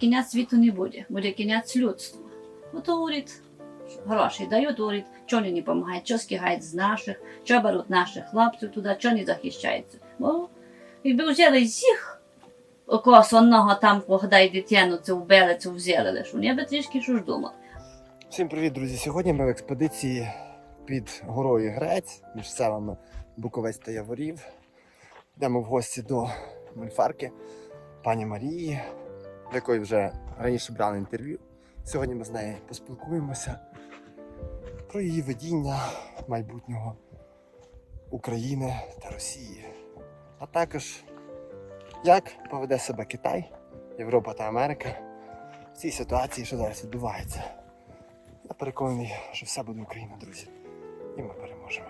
Кінець світу не буде, буде кінець людства. Ото уряд гроші дають уряд, чого не допомагають, що скигають з наших, що беруть наших хлопців туди, що не захищаються. Бо якби взяли їх когось одного там, погадай дитину, цю вбили, цю взяли лише, вони би трішки що ж думали. Всім привіт, друзі! Сьогодні ми в експедиції під горою Грець між селами Буковець та Яворів. Йдемо в гості до мульфарки пані Марії, в якої вже раніше брали інтерв'ю. Сьогодні ми з нею поспілкуємося про її видіння майбутнього України та Росії. А також як поведе себе Китай, Європа та Америка в цій ситуації, що зараз відбувається. Я переконаний, що все буде Україна, друзі. І ми переможемо.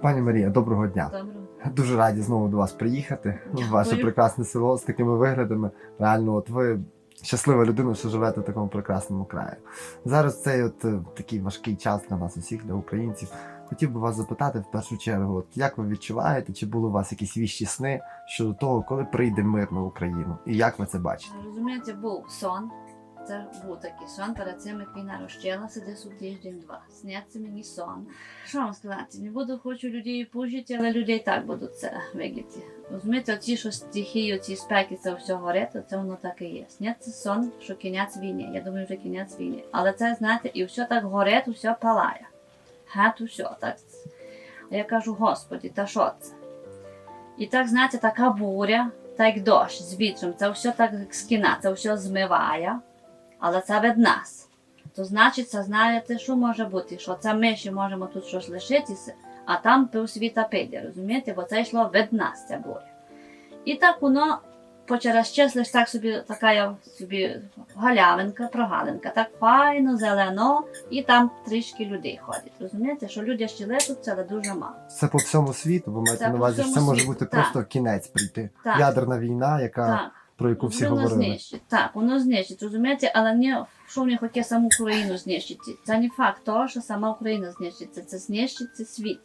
Пані Марія, доброго дня. Добре. Дуже раді знову до вас приїхати. в Ваше прекрасне село з такими виглядами. Реально, от ви щаслива людина, що живете в такому прекрасному краї. Зараз цей от е, такий важкий час для нас усіх, для українців. Хотів би вас запитати в першу чергу, от як ви відчуваєте, чи були у вас якісь віщі сни щодо того, коли прийде мир на Україну, і як ви це бачите? Розумієте, був сон. Це був такий сон перед цим, як війна розчалася десь у тиждень-два. Сняться мені сон. Що вам сказати? Не буду хочу людей пужити, але люди і так будуть це видіти. Розумієте, оці, що стихії, ці спеки, це все горить, це воно так і є. Сняться сон, що кінець війни. Я думаю, вже кінець війни. Але це, знаєте, і все так горить, все палає. Геть усе так. Я кажу, Господі, та що це? І так, знаєте, така буря, так дощ з вітром, це все так як скіна, це все змиває, але це від нас. То значить, це знаєте, що може бути, що це ми ще можемо тут щось лишитися, а там півсвіта піде, розумієте, бо це йшло від нас, ця буря. І так воно по через час лише так собі така собі галявинка, прогалинка, так файно, зелено, і там трішки людей ходять. Розумієте, що люди ще лишаться, але дуже мало. Це по всьому світу, ви маєте Це на по увазі, що це може світу, бути так. просто кінець прийти. Так. Ядерна війна, яка Так. Про яку всі воно говорили. знищить. Так, воно знищить, розумієте, але не що вони хочуть саму Україну знищити. Це не факт того, що сама Україна знищиться, це знищиться світ.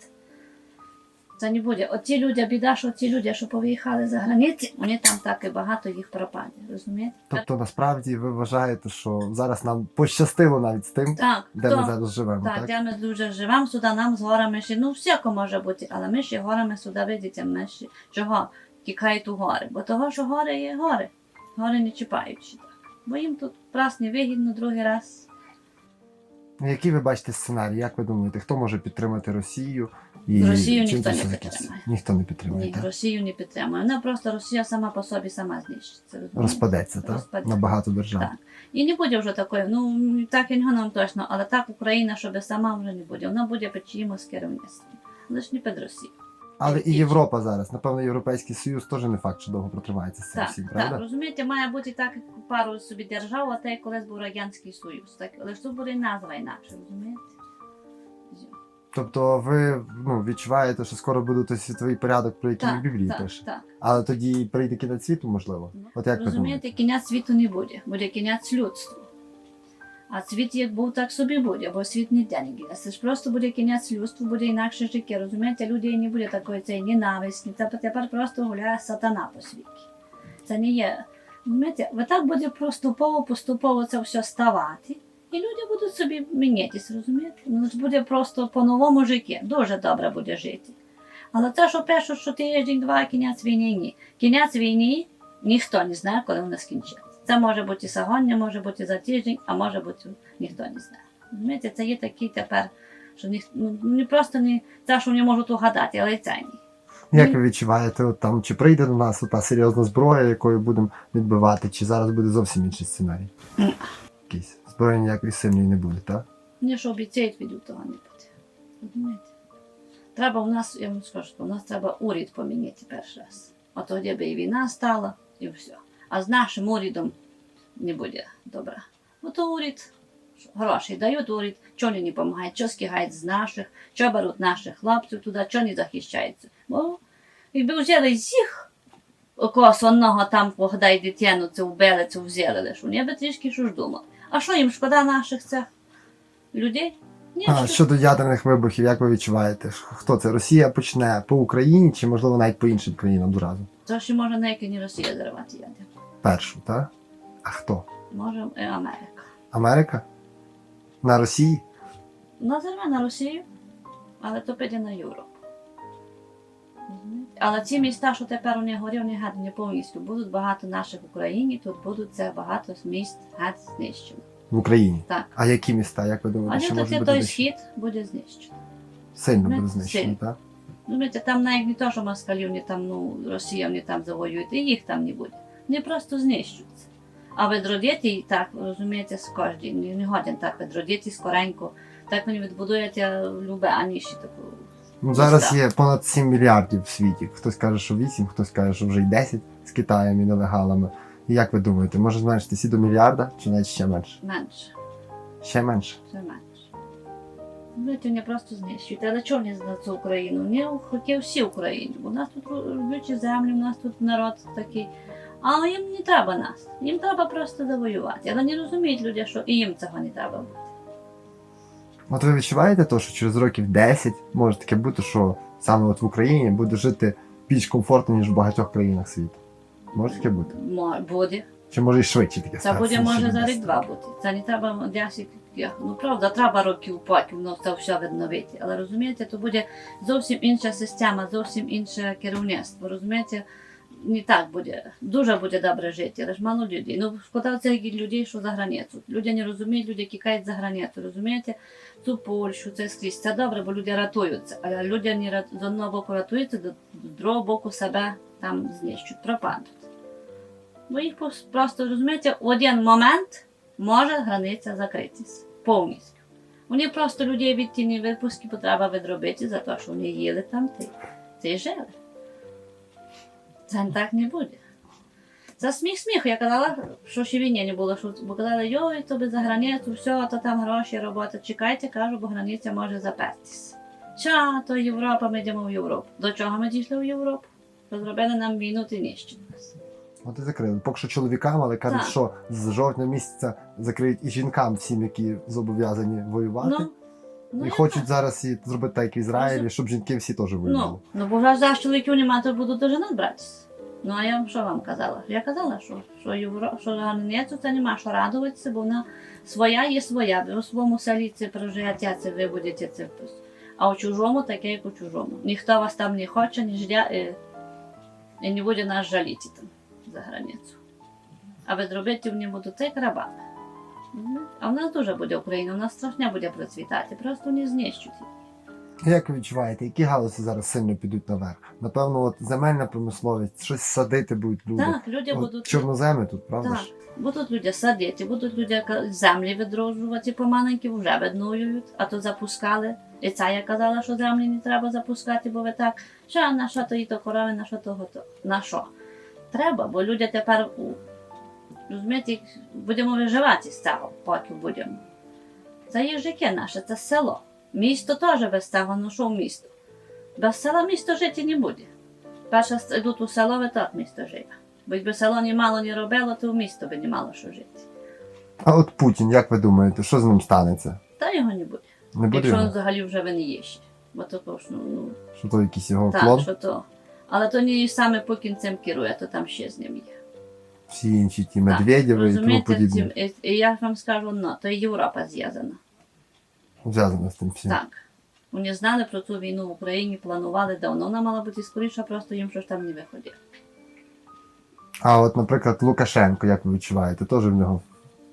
Це не буде. Оці люди, біда, що ці люди, що повиїхали за границі, вони там так і багато їх пропаде. Розумієте? Тобто, насправді ви вважаєте, що зараз нам пощастило навіть з тим, Так, де то- ми зараз живемо, так, так? де ми дуже живемо, сюди нам з горами ще, ну всяко може бути, але ми ще горами сюди видите, ми ще чого тікають у гори. Бо того, що гори є гори. Гори не так. Бо їм тут раз вигідно другий раз. Ну, Який ви бачите сценарій? Як ви думаєте, хто може підтримати Росію? І Росію чим ніхто не підтримає. Ніхто не підтримує, Ні, так? Росію не підтримує. Вона просто Росія сама по собі сама знищиться. Розпадеться, так? Розпадеться. На багато держав. Так. І не буде вже такої, ну так і нам точно, але так Україна, щоб сама вже не буде. Вона буде під чиїмось керівництвом. Лише не під Росію. Але і Європа зараз, напевно, Європейський Союз теж не факт, що довго протримається з цим Так, всім, так, розумієте, має бути так як пару собі держав, а те як колись був Радянський Союз. Так, але ж тут буде назва інакше, розумієте? Тобто ви ну, відчуваєте, що скоро буде той світовий порядок, про який в Біблії так, пише. так. Але тоді прийде кінець світу, можливо. Ну, От як Розумієте, кінець світу не буде, буде кінець людства. А світ як був, так собі буде, бо світ ніде не гине. Це ж просто буде кінець людства, буде інакше життя. Розумієте, людей не буде такої цієї ненависті. Це тепер просто гуляє сатана по світі. Це не є. Розумієте, ви так буде поступово, поступово це все ставати. І люди будуть собі мінятися, розумієте? Ну, буде просто по-новому життя. Дуже добре буде жити. Але те, що пишуть, що тиждень, два, кінець війни, ні. Кінець війни ніхто не знає, коли вона скінчиться. Це може бути сьогодні, може бути за тиждень, а може бути ніхто не знає. Розумієте, це є такі тепер, що ні, ну, просто не те, що вони можуть угадати, але й це ні. Як ви відчуваєте, от там чи прийде до нас та серйозна зброя, якою будемо відбивати, чи зараз буде зовсім інший сценарій? Якийсь. Зброї ніякої сильної не буде, так? Ні, що обіцяють, від того не буде. Розумієте? Треба у нас, я вам скажу, у нас треба уряд поміняти перший раз. А тоді би і війна стала, і все. А з нашим урядом не буде добре. Ото уряд, гроші дають уряд, чого не допомагають, що скигають з наших, що беруть наших хлопців туди, що не захищаються. Бо якби взяли з їх когось одного там, погадай дитину, цю вбили, цю взяли лише, вони би трішки що ж думали. А що їм шкода наших цих людей? Ні, А що- щодо ядерних вибухів, як ви відчуваєте? Хто це? Росія почне по Україні чи можливо навіть по іншим країнам одразу? Це ще може не Росія зривати ядер. Першу, так? А хто? Може і Америка. Америка? На Росії? Називаємо на Росію, але то піде на Європу. Але ці міста, що тепер вони горі, вони гад не повністю будуть багато наших в Україні, тут будуть це багато міст гад знищено. В Україні. Так. А які міста, як ви думаєте, що можуть той схід буде знищено. Сильно буде знищені, сильно. так? Розумієте, там навіть не то, що москалів, не там, ну, Росія вони там завоюють, і їх там не буде. Вони просто знищуються. А відродити так, розумієте, з кожним. Не, не годен так відродити скоренько. Так вони відбудують е, любе, а ніж таку. Ну, зараз є понад 7 мільярдів в світі. Хтось каже, що 8, хтось каже, що вже й 10 з Китаєм і нелегалами. І як ви думаєте, може зменшитися до мільярда, чи навіть ще менше? Менше. Ще менше. Все менше. Знаєте, вони просто знищують. Але чого вони за цю Україну? Вони хотів всі Україну. У нас тут люблячі землі, у нас тут народ такий. Але їм не треба нас. Їм треба просто завоювати. Але не розуміють люди, що і їм цього не треба. От ви відчуваєте то, що через років 10 може таке бути, що саме от в Україні буде жити більш комфортно, ніж в багатьох країнах світу? Може таке бути? Мо- Буде. Чи може і швидше таке Це статися, буде ніж може через за 10? рік два бути. Це не треба 10, ну правда, треба років потім, ну це все відновити. Але розумієте, то буде зовсім інша система, зовсім інше керівництво. Розумієте, не так буде. Дуже буде добре жити, але ж мало людей. Ну, шкода цих людей, що за границю. Люди не розуміють, люди тікають за границю. Розумієте? Цю Польщу, це скрізь. Це добре, бо люди рятуються. Але люди не з одного боку рятуються, до- другого боку себе там знищують, пропадуть. Бо їх просто розумієте, в один момент може границя закритися повністю. Вони просто людей від тіні випуски потреба відробити за те, що вони їли там ти. Й жили. Це так не буде. За сміх сміх, я казала, що ще війни не було, що бо казали, йой, то би за границю, все, то там гроші, робота. Чекайте, кажу, бо границя може запертись. Ча, то Європа, ми йдемо в Європу. До чого ми дійшли в Європу? Що зробили нам війну, ти нищить нас. От і закрили. Поки що чоловікам, але кажуть, Так. що з жовтня місяця закриють і жінкам всім, які зобов'язані воювати. Ну, ну, і хочуть зараз і зробити так, як в Ізраїлі, щоб жінки всі теж воювали. Ну, ну бо вже за чоловіків нема, то будуть до жінок братися. Ну а я вам що вам казала? Я казала, що, що, Євро, що границю це нема що радуватися, бо вона своя є своя. Ви у своєму селі це прожиття, це ви будете це. А у чужому таке, як у чужому. Ніхто вас там не хоче, не ждя, і, і не буде нас жаліти там за границю. А ви зробити в ньому цей крабат. А в нас дуже буде Україна, в нас страшня буде процвітати, просто не знищуть. її. Як ви відчуваєте, які галузі зараз сильно підуть наверх? Напевно, от земельна промисловість, щось садити будуть люди. Так, люди От будуть. чорноземи тут, правда Так, ж? будуть люди садити, будуть люди землі відроджувати помаленьки, вже відновлюють, а то запускали. І ця я казала, що землі не треба запускати, бо ви так, що на що то і то корови, на що то гото. На що? Треба, бо люди тепер у розумієте, будемо виживати з цього, поки будемо. Це є життя наше, це село. Місто теж без цього, ну що місто? Без села місто жити не буде. Перше йдуть у село, ви так місто живе. Бо якби село ні мало не робило, то в місто би не мало що жити. А от Путін, як ви думаєте, що з ним станеться? Та його не буде. Не буде Якщо його? взагалі вже він є ще. Бо то ж, ну, ну Що то якийсь його так, клон? що то. Але то не саме Путін цим керує, то там ще з ним є. Всі інші ті Медведєви і тому Розумієте, подібне. цим, і, і я вам скажу, ну, то Європа зв'язана. Зв'язано з тим всім. Так. Вони знали про цю війну в Україні, планували давно. Вона мала бути скоріше, просто їм щось там не виходить. А от, наприклад, Лукашенко, як ви відчуваєте, теж в нього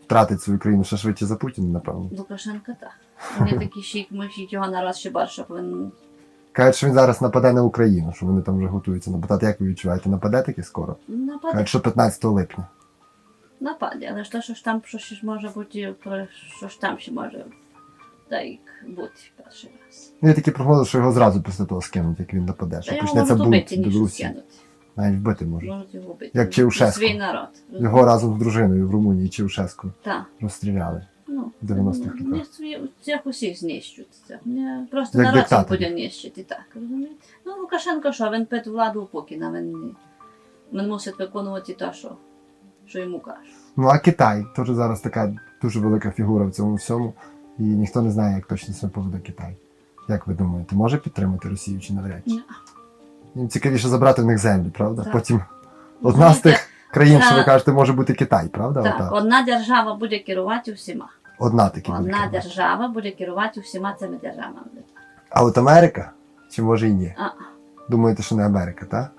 втратить свою країну ще швидше за Путіна, напевно. Лукашенко так. Вони такі шік, мусить його народ ще більше повинен. Кажуть, що він зараз нападе на Україну, що вони там вже готуються нападати. Як ви відчуваєте, нападе таки скоро? Нападе. Кажуть, що 15 липня. Нападе, але ж то, що ж там що ж може бути, що ж там ще може так бути перший раз. Ну, є такі прогнози, що його зразу після того скинуть, як він нападе, що почнеться бунт Білорусі. скинуть. Навіть вбити може. Можуть його вбити. Як Чаушеску. Свій народ. Його разом з дружиною в Румунії Чаушеску Так. розстріляли. Ну, В 90-х Вони роках. свої- цих усіх знищують. Це. Вони просто Як народ їх буде нищити, так, розумієте? Ну, Лукашенко що, він під владу Путіна, він, не- він мусить виконувати те, що, що йому кажуть. Ну а Китай теж зараз така дуже велика фігура в цьому всьому, і ніхто не знає, як точно себе поведе Китай. Як ви думаєте, може підтримати Росію чи навряд чи? Ні. Їм цікавіше забрати в них землі, правда? Так. Потім одна з тих країн, що ви кажете, може бути Китай, правда? Так, Отак. одна держава буде керувати всіма. Одна таки буде. Одна керувати. держава буде керувати всіма цими державами. А от Америка? Чи може і ні? А, Думаєте, що не Америка, так?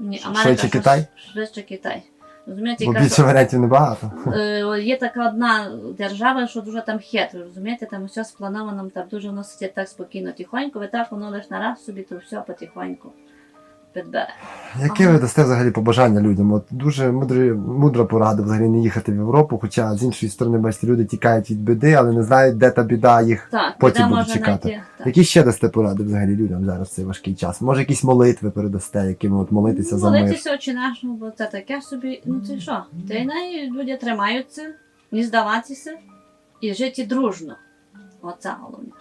ні, Америка, швидше що- Китай? Швидше Китай. Розумієте, Бо яка- більше варіантів небагато. Е, Є така одна держава, що дуже там хитро, розумієте, там все сплановано, там дуже воно сидить так спокійно, тихонько, ви так воно лише на раз собі, то все потихоньку підбере. Яке ви дасте взагалі побажання людям? От дуже мудрі, мудра порада взагалі не їхати в Європу, хоча з іншої сторони, бачите, люди тікають від біди, але не знають, де та біда їх. Так, Потім біда буду може чекати. знайти. Так. Які ще дасте поради взагалі людям зараз в цей важкий час? Може, якісь молитви передасте, якими от молитися за мир? Молитися очі нашому, бо це таке собі, ну це що? Та й най люди тримаються, не здаватися і жити дружно. Оце головне.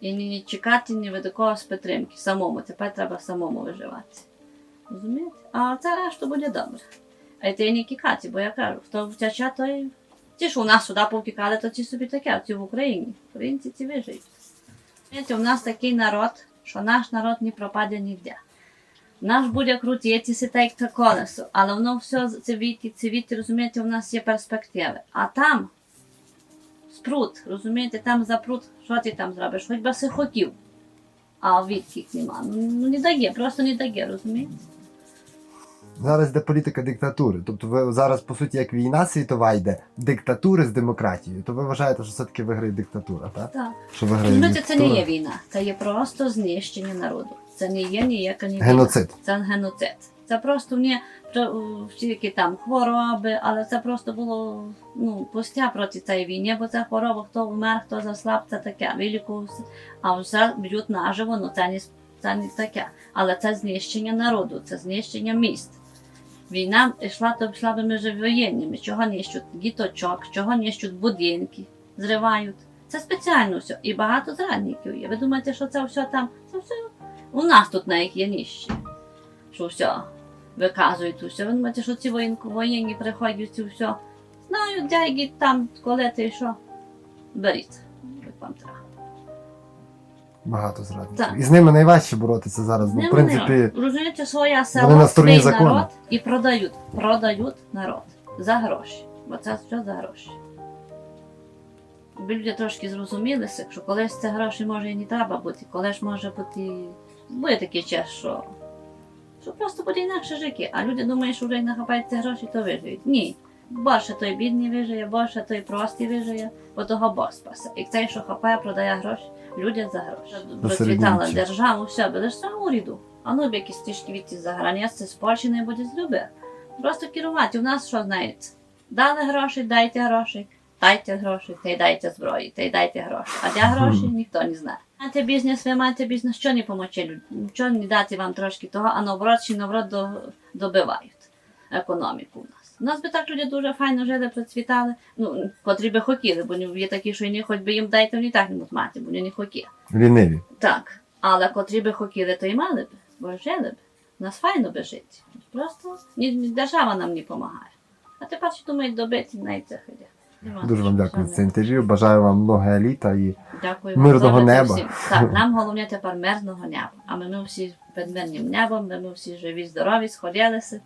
І не чекати ні від когось підтримки самому. Тепер треба самому виживати. Розумієте? А це решта буде добре. А й ти не кікати, бо я кажу, хто втече, той. Ті, що у нас сюди повтікали, то ті собі таке, а ті в Україні. Українці ці виживуть. Знаєте, у нас такий народ, що наш народ не пропаде ніде. Наш буде крутитися так, як колесо, але воно все цивіті, цивіті, розумієте, у нас є перспективи. А там спрут, розумієте, там за прут, що ти там зробиш? Хоч би си хотів. А відких нема. Ну, ну не дає, просто не дає, розумієте? Зараз йде політика диктатури. Тобто ви зараз, по суті, як війна світова йде, диктатури з демократією, то ви вважаєте, що все-таки виграє диктатура, так? Так. Що виграє Розумієте, це не є війна, це є просто знищення народу. Це не є ніяка ні війна. Геноцид. Це геноцид. Це просто про- всякі там хвороби, але це просто було ну, пустя проти цієї війни, бо це хвороба, хто вмер, хто заслаб, це таке, вилікувався, а все б'ють наживо, ну це не, це не таке. Але це знищення народу, це знищення міст. Війна йшла, то йшла би між воєнними, чого нищуть діточок, чого нищуть будинки, зривають. Це спеціально все. І багато зрадників є. Ви думаєте, що це все там? Це все у нас тут на їх є ніщі. Що все виказують усе. Ви думаєте, що ці воєнні приходять і все. Знають, де там, коли ти що. Беріть, як вам треба. Багато зрадників. Так. І з ними найважче боротися зараз, бо в принципі. розумієте, своя вони село, на стороні свій закону. народ і продають. Продають народ за гроші. Бо це все за гроші. Якби люди трошки зрозумілися, що колись це гроші може і не треба бути, колись може бути. Буде такий час, що, що просто буде інакше життя. А люди думають, що вже й нахапають ці гроші, то виживуть. Ні. Більше той бідний вижиє, більше той простий вижиє, бо того Бог спасе. І цей, що хапає, продає гроші, люди за гроші. Процвітала держава, все, але ж це уряду. А ну б якісь тішки від за границі з Польщі не буде зробити. Просто керувати. У нас що знаєте? Дали гроші, дайте гроші, дайте гроші, та й дайте зброї, та й дайте гроші. А де гроші ніхто не знає. Маєте бізнес, ви маєте бізнес, що не помочи людям, нічого не дати вам трошки того, а наоборот, чи наоборот до, добивають економіку у нас. У нас би так люди дуже файно жили, процвітали, ну, котрі би хотіли, бо є такі, що не хоч би їм дайте, вони так не будуть мати, бо вони не хотіли. Ліниві. Так, але котрі би хотіли, то й мали б, бо жили б. У Нас файно би жити. Просто держава нам не допомагає. А тепер що думають добити, навіть це ходять. Дуже вам дякую за це інтерв'ю. Бажаю вам много літа і Дякую Мирного вам неба. всім. Так, нам головне тепер мирного неба. А ми, ми всі під мирним небом, ми, ми всі живі, здорові, сходилися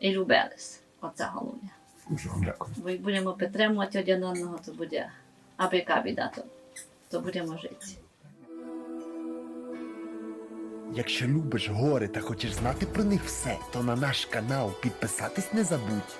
і любилися. Оце головне. дуже вам дякую. Бо як будемо підтримувати один одного, то буде аби яка біда, то, то будемо жити. Якщо любиш гори та хочеш знати про них все, то на наш канал підписатись не забудь.